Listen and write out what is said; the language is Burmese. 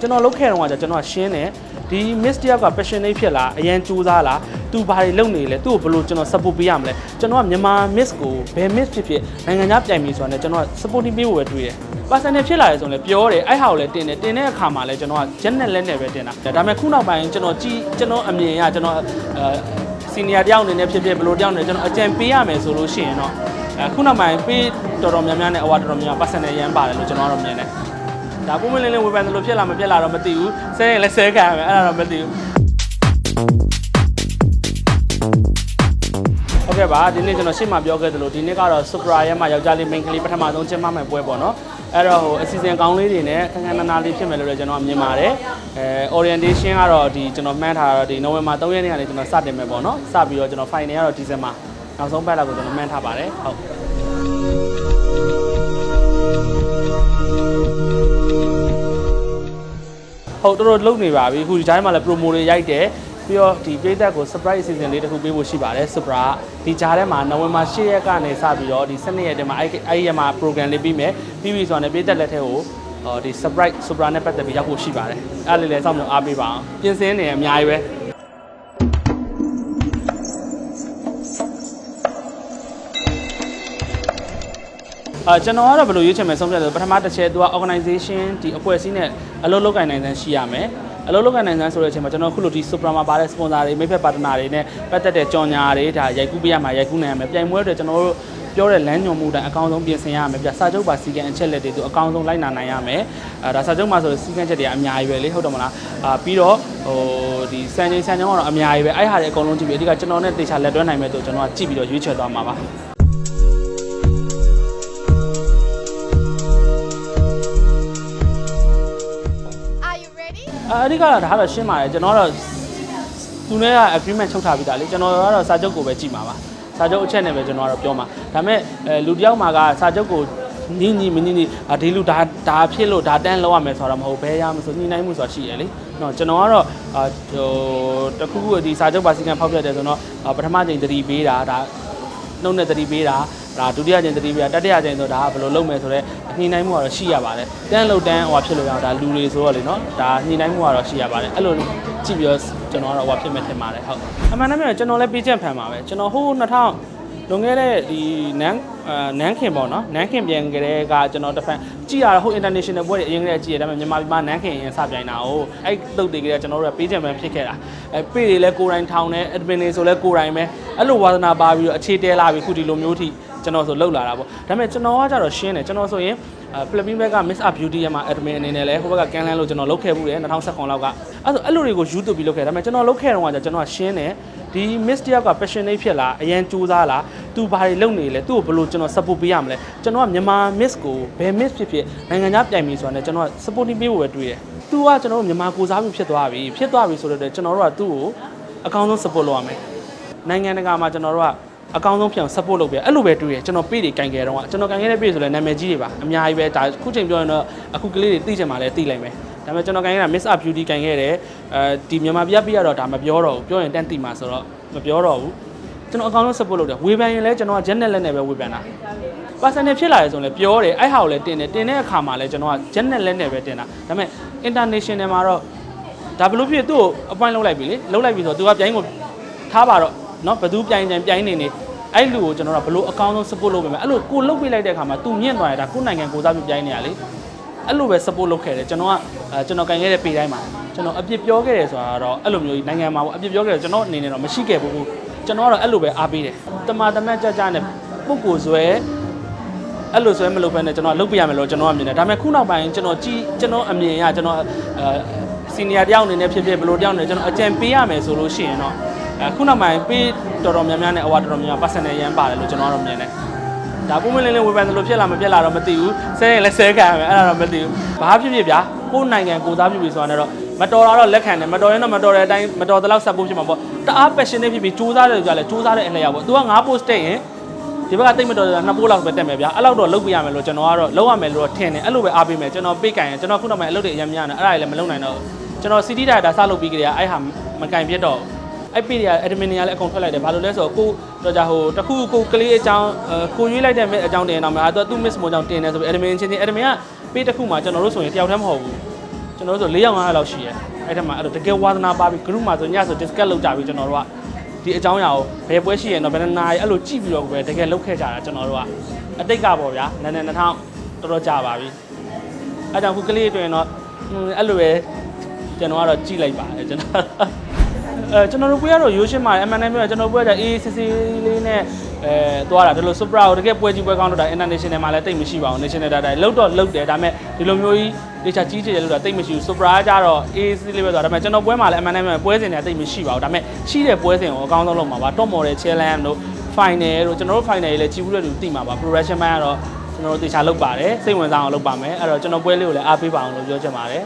ကျွန်တော်လုပ်ခဲ့တော့ကကျွန်တော်ကရှင်းတယ်ဒီ miss တယောက်က passionate ဖြစ်လားအရန်ကြိုးစားလားသူဘာတွေလုပ်နေလဲသူ့ကိုဘယ်လိုကျွန်တော် support ပေးရမလဲကျွန်တော်ကမြန်မာ miss ကိုဘယ် miss ဖြစ်ဖြစ်နိုင်ငံခြားပြိုင်ပြီဆိုတာနဲ့ကျွန်တော်က supporting ပေးဖို့ပဲတွေးတယ် personal ဖြစ်လာတယ်ဆိုရင်လည်းပြောတယ်အဲ့ဟာကိုလည်းတင်တယ်တင်တဲ့အခါမှာလည်းကျွန်တော်က jet နဲ့လက်နဲ့ပဲတင်တာဒါပေမဲ့ခုနောက်ပိုင်းကျွန်တော်ကြည့်ကျွန်တော်အမြင်အရကျွန်တော်အဲ senior တယောက်အနေနဲ့ဖြစ်ဖြစ်ဘယ်လိုတယောက်အနေနဲ့ကျွန်တော်အကြံပေးရမယ်ဆိုလို့ရှိရင်တော့အခုနောက်ပိုင်းပေးတော်တော်များများနဲ့အဝါတော်တော်များများ personal ရမ်းပါတယ်လို့ကျွန်တော်ကတော့မြင်တယ် ဒါပုံမလင်းလင်းဝေဖန်တယ်လို့ဖြစ်လာမဖြစ်လာတော့မသိဘူးဆဲရင်လည်းဆဲခံရမယ်အဲ့ဒါတော့မသိဘူးဟုတ်ကဲ့ပါဒီနေ့ကျွန်တော်ရှေ့မှာပြောခဲ့သလိုဒီနေ့ကတော့ Supra ရဲ့မှာယောက်ျားလေး main ကလေးပထမဆုံးကျင်းပမယ်ပွဲပေါ့နော်အဲ့တော့ဟိုအစီအစဉ်ကောင်းလေးတွေနဲ့ခန်းခန်းနားနားလေးဖြစ်မယ်လို့လည်းကျွန်တော်မြင်ပါတယ်အဲ orientation ကတော့ဒီကျွန်တော်မှန်းထားတာဒီနိုဝင်ဘာ3ရက်နေ့ကနေကျွန်တော်စတင်မယ်ပေါ့နော်စပြီးတော့ကျွန်တော် final ကတော့ဒီဇင်ဘာနောက်ဆုံးပတ်လောက်ကိုကျွန်တော်မှန်းထားပါတယ်ဟုတ် ဟုတ်တော်တော်လုပ်နေပါပြီအခုဒီတိုင်းမှာလည်း promo တွေရိုက်တယ်ပြီးတော့ဒီပြည်သက်ကို surprise အစီအစဉ်လေးတစ်ခုပေးဖို့ရှိပါတယ် Supra ဒီကြားထဲမှာနိုဝင်ဘာ10ရက်ကနေစပြီးတော့ဒီ12ရက်တည်းမှာအဲ့အဲ့ရက်မှာ program လေးပြီးမယ်ပြီးပြီဆိုတော့လည်းပြည်သက်လက်ထဲကိုဟောဒီ surprise Supra နဲ့ပတ်သက်ပြီးရောက်ဖို့ရှိပါတယ်အဲ့လေးလည်းစောင့်မျှော်အားပေးပါအောင်ပြင်ဆင်နေအများကြီးပဲအာကျွန်တော်ကတော့ဘယ်လိုရွေးချယ်မယ်ဆုံးဖြတ်တယ်ပထမတစ်ချက်သူက organization ဒီအဖွဲ့အစည်းနဲ့အလုပ်လုပ်ကိုင်နိုင်တဲ့ရှိရမယ်အလုပ်လုပ်ကိုင်နိုင်တဲ့ဆိုတဲ့အချိန်မှာကျွန်တော်ခုလိုဒီ Supra မှာပါတဲ့ sponsor တွေမိတ်ဖက်ပါတနာတွေနဲ့ပတ်သက်တဲ့ကြော်ညာတွေဒါရိုက်ကူးပေးရမှာရိုက်ကူးနိုင်ရမယ်ပြိုင်ပွဲတွေကျွန်တော်တို့ပြောတဲ့လမ်းညွှန်မှုတိုင်းအကောင်းဆုံးပြင်ဆင်ရမယ်ပြစာချုပ်ပါစီကံအချက်လက်တွေသူအကောင်းဆုံးလိုက်နာနိုင်ရမယ်အဲဒါစာချုပ်မှာဆိုစီကံချက်တွေအများကြီးပဲလေဟုတ်တယ်မလားအာပြီးတော့ဟိုဒီစံချိန်စံချိန်ကတော့အများကြီးပဲအဲ့ဟာတွေအကုန်လုံးကြည့်ပြီးအဓိကကျွန်တော်နဲ့တေချာလက်တွဲနိုင်မယ်ဆိုကျွန်တော်ကကြည့်ပြီးတော့ရွေးချယ်သွားမှာပါ အအဓိကတော့ဒါကတော့ရှင်းပါတယ်ကျွန်တော်ကတော့သူနဲ့က agreement ချုပ်ထားပြီးသားလေကျွန်တော်ကတော့စာချုပ်ကိုပဲကြည့်မှာပါစာချုပ်အချက်နဲ့ပဲကျွန်တော်ကတော့ပြောမှာဒါပေမဲ့အဲလူတစ်ယောက်မှာကစာချုပ်ကိုညင်ညင်မညင်ညင်အာဒီလူဒါဒါဖြစ်လို့ဒါတန်းလောက်ရမယ်ဆိုတာတော့မဟုတ်ဘဲရမဆိုညှိနှိုင်းမှုဆိုတာရှိရလေနော်ကျွန်တော်ကတော့အာဟိုတခုခုဒီစာချုပ်ပါစီကံဖောက်ပြတယ်ဆိုတော့အာပထမချိန်သတိပေးတာဒါနှုတ်နဲ့သတိပေးတာ ဒါဒုတိယချိန်သတိပေးတာတတိယချိန်ဆိုဒါကဘယ်လိုလုပ်မယ်ဆိုတော့ညှိနှိုင်းမှုကတော့ရှိရပါတယ်တန်းလို့တန်းဟိုဖြစ်လို့ရအောင်ဒါလူတွေဆိုတော့လေနော်ဒါညှိနှိုင်းမှုကတော့ရှိရပါတယ်အဲ့လိုကြည့်ပြီးတော့ကျွန်တော်ကတော့ဟိုဖြစ်မယ်ထင်ပါတယ်ဟုတ်အမှန်တမ်းပြောရင်ကျွန်တော်လည်းပေးချက်ဖန်ပါပဲကျွန်တော်ဟို2000လွန်ခဲ့တဲ့ဒီနန်းအာနန်းခင်ပေါ့နော်နန်းခင်ပြန်ကြတဲ့ကကျွန်တော်တစ်ဖက်ကြည့်ရတာဟို international ပွဲတွေအရင်ကတည်းကကြည့်ရဒါပေမဲ့မြန်မာပြည်မှာနန်းခင်ရင်စပြိုင်တာ哦အဲ့တုတ်တွေကကျွန်တော်တို့ကပေးချက်ဖန်ဖြစ်ခဲ့တာအဲပေးတွေလည်းကိုယ်တိုင်ထောင်တယ် admin တွေဆိုလည်းကိုယ်တိုင်ပဲအဲ့လိုဝါသနာပါပြီးတော့အခြေတဲလာပြီးခုဒီလိုမျိုးထိ ကျွန်တော်ဆိုလောက်လာတာပေါ့ဒါပေမဲ့ကျွန်တော်ကကြတော့ရှင်းတယ်ကျွန်တော်ဆိုရင်ဖိလစ်ပင်းဘက်က Miss Up Beauty ရမှာ admin အနေနဲ့လည်းဟိုဘက်ကကန်လန်းလို့ကျွန်တော်လုပ်ခဲ့မှုတယ်2019လောက်ကအဲ့ဆိုအဲ့လိုတွေကိုယူတူပြီးလုပ်ခဲ့ဒါပေမဲ့ကျွန်တော်လုပ်ခဲ့တော့ကကျွန်တော်ကရှင်းတယ်ဒီ Miss တယောက်က passionate ဖြစ်လားအရန်ကြိုးစားလားသူဘာတွေလုပ်နေလဲသူ့ကိုဘယ်လိုကျွန်တော် support ပေးရမလဲကျွန်တော်ကမြန်မာ Miss ကိုဘယ် Miss ဖြစ်ဖြစ်နိုင်ငံခြားပြိုင်ပြီဆိုတာနဲ့ကျွန်တော်က supporting ပေးဖို့ပဲတွေးတယ်သူကကျွန်တော်တို့မြန်မာကိုစားမှုဖြစ်သွားပြီဖြစ်သွားပြီဆိုတော့ကျွန်တော်တို့ကသူ့ကိုအကောင်းဆုံး support လုပ်ရမယ်နိုင်ငံတကာမှာကျွန်တော်တို့က အကောင်းဆုံးဖြစ်အောင် support လုပ်ပြအဲ့လိုပဲတွေးရကျွန်တော်ပေးတွေကင်ခဲ့တော့ကျွန်တော်ကင်ခဲ့တဲ့ပေးဆိုလဲနာမည်ကြီးတွေပါအများကြီးပဲဒါခုချိန်ပြောရင်တော့အခုကလေးတွေသိချင်မှလည်းသိလိုက်မယ်ဒါပေမဲ့ကျွန်တော်ကင်ခဲ့တာ Miss Up Beauty ကင်ခဲ့တယ်အဲဒီမြန်မာပြည်ပြရတော့ဒါမပြောတော့ဘူးပြောရင်တန်းသိမှာဆိုတော့မပြောတော့ဘူးကျွန်တော်အကောင်းဆုံး support လုပ်တယ်ဝေဖန်ရင်လည်းကျွန်တော်က jet နဲ့လက်နဲ့ပဲဝေဖန်တာ personal ဖြစ်လာတယ်ဆိုရင်လည်းပြောတယ်အဲ့ဟာကိုလည်းတင်တယ်တင်တဲ့အခါမှာလည်းကျွန်တော်က jet နဲ့လက်နဲ့ပဲတင်တာဒါပေမဲ့ international မှာတော့ဒါဘလို့ဖြစ်သူ့ကို appoint လုပ်လိုက်ပြီလေလုပ်လိုက်ပြီဆိုတော့ तू ကပြိုင်းကိုထားပါတော့ နော်ဘသူပြိုင်ကြံပြိုင်နေနေအဲ့လူကိုကျွန်တော်တို့ဘလို့အကောင်းဆုံး support လုပ်ပေးမယ်အဲ့လိုကိုလုပ်ပေးလိုက်တဲ့အခါမှာသူမြင့်သွားရတာကိုနိုင်ငံကိုစားပြုပြိုင်နေရလေအဲ့လိုပဲ support လုပ်ခဲ့တယ်ကျွန်တော်ကကျွန်တော်ကင်ခဲ့တဲ့ပေတိုင်းမှာကျွန်တော်အပြစ်ပြောခဲ့တယ်ဆိုတာတော့အဲ့လိုမျိုးနိုင်ငံမှာပေါ့အပြစ်ပြောခဲ့တယ်ကျွန်တော်အနေနဲ့တော့မရှိခဲ့ဘူးကျွန်တော်ကတော့အဲ့လိုပဲအားပေးတယ်တမာတမတ်ကြကြနဲ့ပုပ်ကိုဇွဲအဲ့လိုဆွဲမလုပ်ဘဲနဲ့ကျွန်တော်လုပ်ပြရမယ်လို့ကျွန်တော်အမြင်တယ်ဒါပေမဲ့ခုနောက်ပိုင်းကျွန်တော်ကြည်ကျွန်တော်အမြင်ရကျွန်တော်စီနီယာတယောက်အနေနဲ့ဖြစ်ဖြစ်ဘယ်လိုတယောက်အနေနဲ့ကျွန်တော်အကြံပေးရမယ်ဆိုလို့ရှိရင်တော့ အခုနောက်ပိုင်းပေးတော်တော်များများနဲ့အဝါတော်တော်များများ personal ရမ်းပါတယ်လို့ကျွန်တော်ကတော့မြင်တယ်ဒါပုံမလင်းလင်းဝေဖန်တယ်လို့ဖြစ်လာမဖြစ်လာတော့မသိဘူးဆဲရင်လည်းဆဲခံရမယ်အဲ့ဒါတော့မသိဘူးဘာဖြစ်ဖြစ်ဗျာကိုယ်နိုင်ငံကိုသားဖြစ်ပြီဆိုတာနဲ့တော့မတော်တာတော့လက်ခံတယ်မတော်ရင်တော့မတော်တဲ့အတိုင်းမတော်တဲ့လောက် support ဖြစ်မှာပေါ့တအား passionate ဖြစ်ပြီးစူးစမ်းတယ်ကြလဲစူးစမ်းတဲ့အလျောက်ပေါ့ तू က9 post တက်ရင်ဒီဘက်ကတိတ်မတော်တာနှစ်ပိုးလောက်ပဲတက်မယ်ဗျာအဲ့လောက်တော့လုပ်ပြရမယ်လို့ကျွန်တော်ကတော့လုပ်ရမယ်လို့တော့ထင်တယ်အဲ့လိုပဲအားပေးမယ်ကျွန်တော်ပေးကင်ရင်ကျွန်တော်ခုနောက်ပိုင်းအလုပ်တွေအများများနေအဲ့ဒါတွေလည်းမလုပ်နိုင်တော့ကျွန်တော် CD data စလုပ်ပြီးကြရအဲ့ဟာမကင်ပြတ်တော့ အဲ့ပေတွေက admin တွေကလည်းအကုန်ထွက်လိုက်တယ်ဘာလို့လဲဆိုတော့ကိုတော့ကြဟိုတခုကိုကလေးအကြောင်းကိုရွေးလိုက်တဲ့အကြောင်းတင်တော့မှာအဲ့တော့သူ miss မို့ကြောင့်တင်တယ်ဆိုပြီး admin ချင်းချင်း admin ကပေးတစ်ခုမှကျွန်တော်တို့ဆိုရင်တယောက်တည်းမဟုတ်ဘူးကျွန်တော်တို့ဆို၄ယောက်၅ယောက်လောက်ရှိရဲအဲ့ထက်မှာအဲ့တော့တကယ်ဝါသနာပါပြီး group မှာဆိုညဆို discuss လုပ်ကြပြီးကျွန်တော်တို့ကဒီအကြောင်းအရာကိုဘယ်ပွဲရှိရင်တော့ဘယ်နှစ်နာရီအဲ့လိုကြည့်ပြီးတော့ပဲတကယ်လုပ်ခဲ့ကြတာကျွန်တော်တို့ကအတိတ်ကပေါ့ဗျာနည်းနည်း2000တော်တော်ကြာပါပြီအဲ့ကြောင့်ခုကလေးအတွင်းတော့ဟွန်းအဲ့လိုပဲကျွန်တော်ကတော့ကြည့်လိုက်ပါတယ်ကျွန်တော် အဲကျွန်တော်တို့ပွဲကတော့ရိုးရှင်းပါတယ်အမှန်တမ်းပြောရင်ကျွန်တော်ပွဲကအေးစစ်စစ်လေးနဲ့အဲသွားတာဒီလို Supra ကိုတကယ်ပွဲကြီးပွဲကောင်းတော့တာ international မှာလည်းတိတ်မရှိပါဘူး national data လောက်တော့လောက်တယ်ဒါပေမဲ့ဒီလိုမျိုးကြီးဒေချာကြီးကြီးတယ်လို့တာတိတ်မရှိဘူး Supra ကကြတော့အေးစစ်လေးပဲသွားဒါပေမဲ့ကျွန်တော်ပွဲမှာလည်းအမှန်တမ်းပြောရင်ပွဲစဉ်တွေကတိတ်မရှိပါဘူးဒါပေမဲ့ရှိတဲ့ပွဲစဉ်ကိုအကောင်းဆုံးလုပ်မှာပါ top model challenge တို့ final တို့ကျွန်တော်တို့ final တွေလည်းကြည့်ဘူးတဲ့လူသိမှာပါ progression ဘန်းကတော့ကျွန်တော်တို့တေချာလုပ်ပါတယ်စိတ်ဝင်စားအောင်လုပ်ပါမယ်အဲ့တော့ကျွန်တော်ပွဲလေးကိုလည်းအားပေးပါအောင်လို့ပြောချင်ပါတယ်